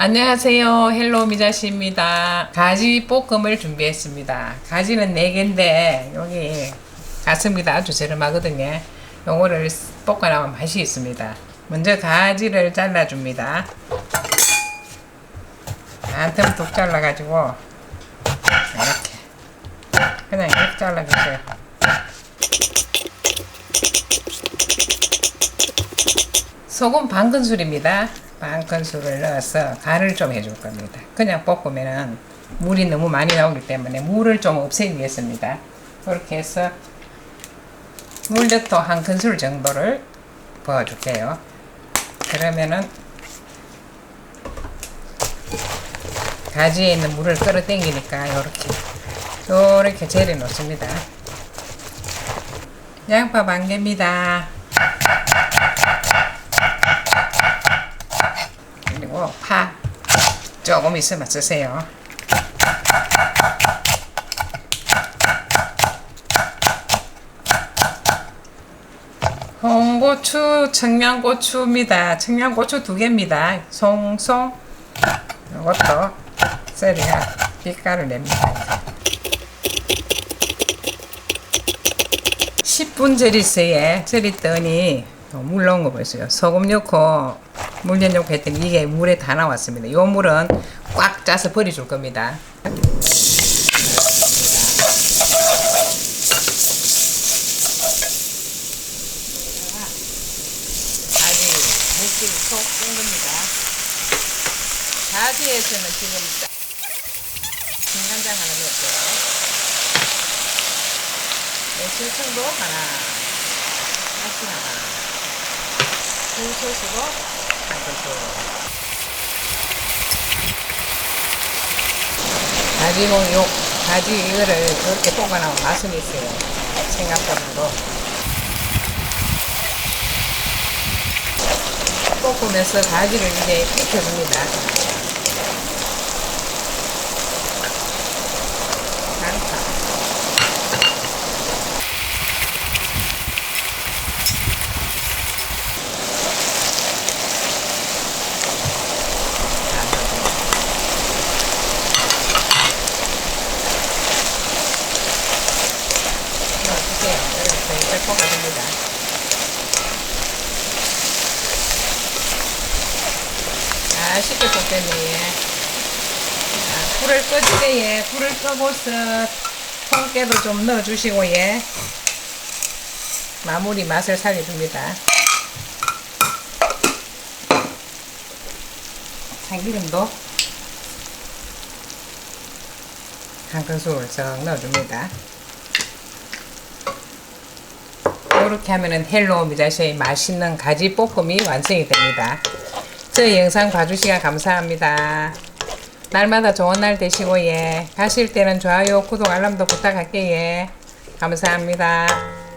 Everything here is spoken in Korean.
안녕하세요. 헬로 미자씨입니다. 가지 볶음을 준비했습니다. 가지는 4개인데 여기 가성비가 아주 저렴하거든요. 요거를 볶아나면 맛이 있습니다. 먼저 가지를 잘라줍니다. 한틈뚝 잘라가지고 이렇게 그냥 이렇게 잘라주세요. 소금 반 큰술입니다. 반 큰술을 넣어서 간을 좀 해줄 겁니다. 그냥 볶으면은 물이 너무 많이 나오기 때문에 물을 좀 위해서입니다. 그렇게 해서 물엿도 한 큰술 정도를 부어줄게요. 그러면은 가지에 있는 물을 끌어당기니까 이렇게 이렇게 재려 놓습니다. 양파 반 개입니다. 그리고 파 조금 있으면 쓰세요. 홍고추, 청양고추입니다. 청양고추 두 개입니다. 송송 이것도 썰어야 빛깔을 냅니다. 10분 절이서에 절였더니 물 넣은 거 보세요. 소금 넣고 물 넣고 했더니 이게 물에 다 나왔습니다. 이 물은 꽉 짜서 버려줄 겁니다. 가지 물기를 쏙뺀 겁니다. 가지에서는 지금 짜- 중간장 하나 넣었고요. 매실청도 하나, 다시 하나, 굴소스도. 가지고 요 가지 이거를 그렇게 볶아나면 맛은 있어요. 생각보다도. 볶으면서 가지를 이제 익혀줍니다. 양파. 넣어주세요. 이렇게 볶아줍니다. 아, 쉽게 볶겠네. 아, 불을 꺼주게, 예. 불을 꺼고서 통깨도 좀 넣어주시고, 예. 마무리 맛을 살려줍니다. 참기름도 한 큰술 썩 넣어줍니다. 이렇게 하면은 헬로 미자시의 맛있는 가지 볶음이 완성이 됩니다. 저 영상 봐주시면 감사합니다. 날마다 좋은 날 되시고 예. 가실 때는 좋아요, 구독, 알람도 부탁할게요. 예. 감사합니다.